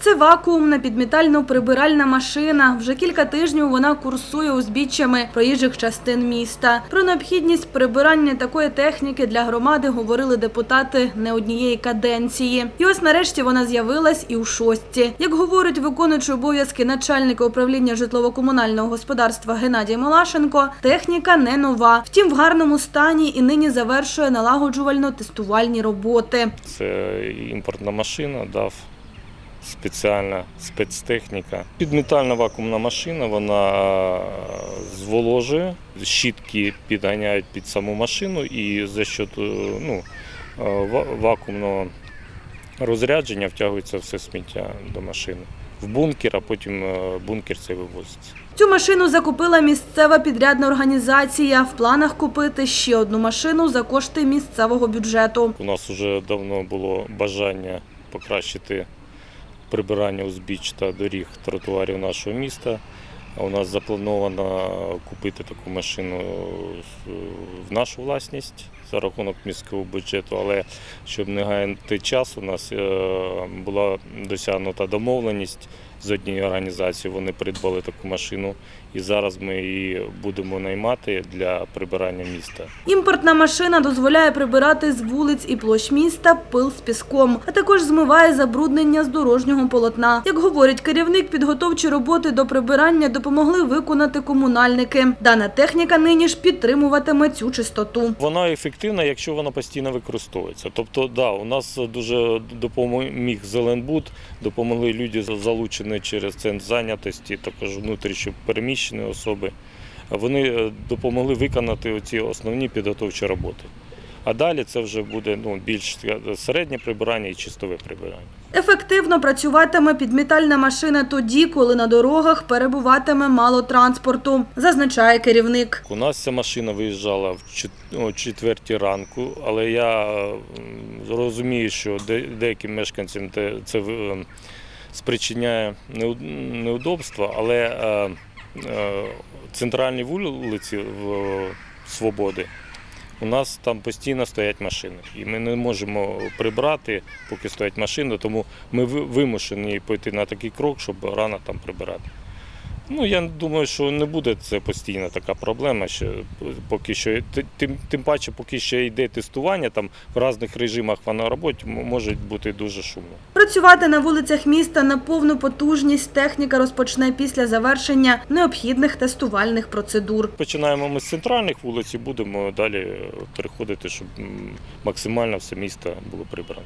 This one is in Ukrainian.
Це вакуумна підмітально-прибиральна машина. Вже кілька тижнів вона курсує узбіччями проїжджих частин міста. Про необхідність прибирання такої техніки для громади говорили депутати не однієї каденції. І ось нарешті вона з'явилась і у шостці. Як говорить виконуючий обов'язки начальника управління житлово-комунального господарства Геннадій Малашенко, техніка не нова. Втім, в гарному стані і нині завершує налагоджувально-тестувальні роботи. Це імпортна машина, DAF, спеціальна спецтехніка. Підмітальна вакуумна машина, вона е, зволожує, щітки підганяють під саму машину і за счет е, ну, е, вакуумного розрядження втягується все сміття до машини. В бункер, а потім е, бункер цей вивозиться. Цю машину закупила місцева підрядна організація. В планах купити ще одну машину за кошти місцевого бюджету. У нас вже давно було бажання покращити прибирання узбіч та доріг тротуарів нашого міста. У нас заплановано купити таку машину в нашу власність за рахунок міського бюджету, але щоб не гаяти час, у нас е, була досягнута домовленість з однією організацією. Вони придбали таку машину, і зараз ми її будемо наймати для прибирання міста. Імпортна машина дозволяє прибирати з вулиць і площ міста пил з піском, а також змиває забруднення з дорожнього полотна. Як говорить керівник, підготовчі роботи до прибирання допомогли виконати комунальники. Дана техніка нині ж підтримуватиме цю чистоту. Вона ефективна, якщо вона постійно використовується. Тобто, да, у нас дуже допоміг Зеленбуд, допомогли люди залучені через центр зайнятості, також внутрішньо переміщені особи. Вони е, допомогли виконати оці основні підготовчі роботи. А далі це вже буде ну, більш середнє прибирання і чистове прибирання. Ефективно працюватиме підмітальна машина тоді, коли на дорогах перебуватиме мало транспорту, зазначає керівник. У нас ця машина виїжджала в четвертій ранку, але я розумію, що деяким мешканцям це е, спричиняє неудобства, але е, е, центральні вулиці Свободи. У нас там постійно стоять машини, і ми не можемо прибрати, поки стоять машини, тому ми вимушені піти на такий крок, щоб рано там прибирати. Ну, я думаю, що не буде це постійна така проблема, що поки що, тим, тим паче, поки ще йде тестування, там в різних режимах вона на роботі може бути дуже шумно. Працювати на вулицях міста на повну потужність техніка розпочне після завершення необхідних тестувальних процедур. Починаємо ми з центральних вулиць і будемо далі переходити, щоб максимально все місто було прибрано.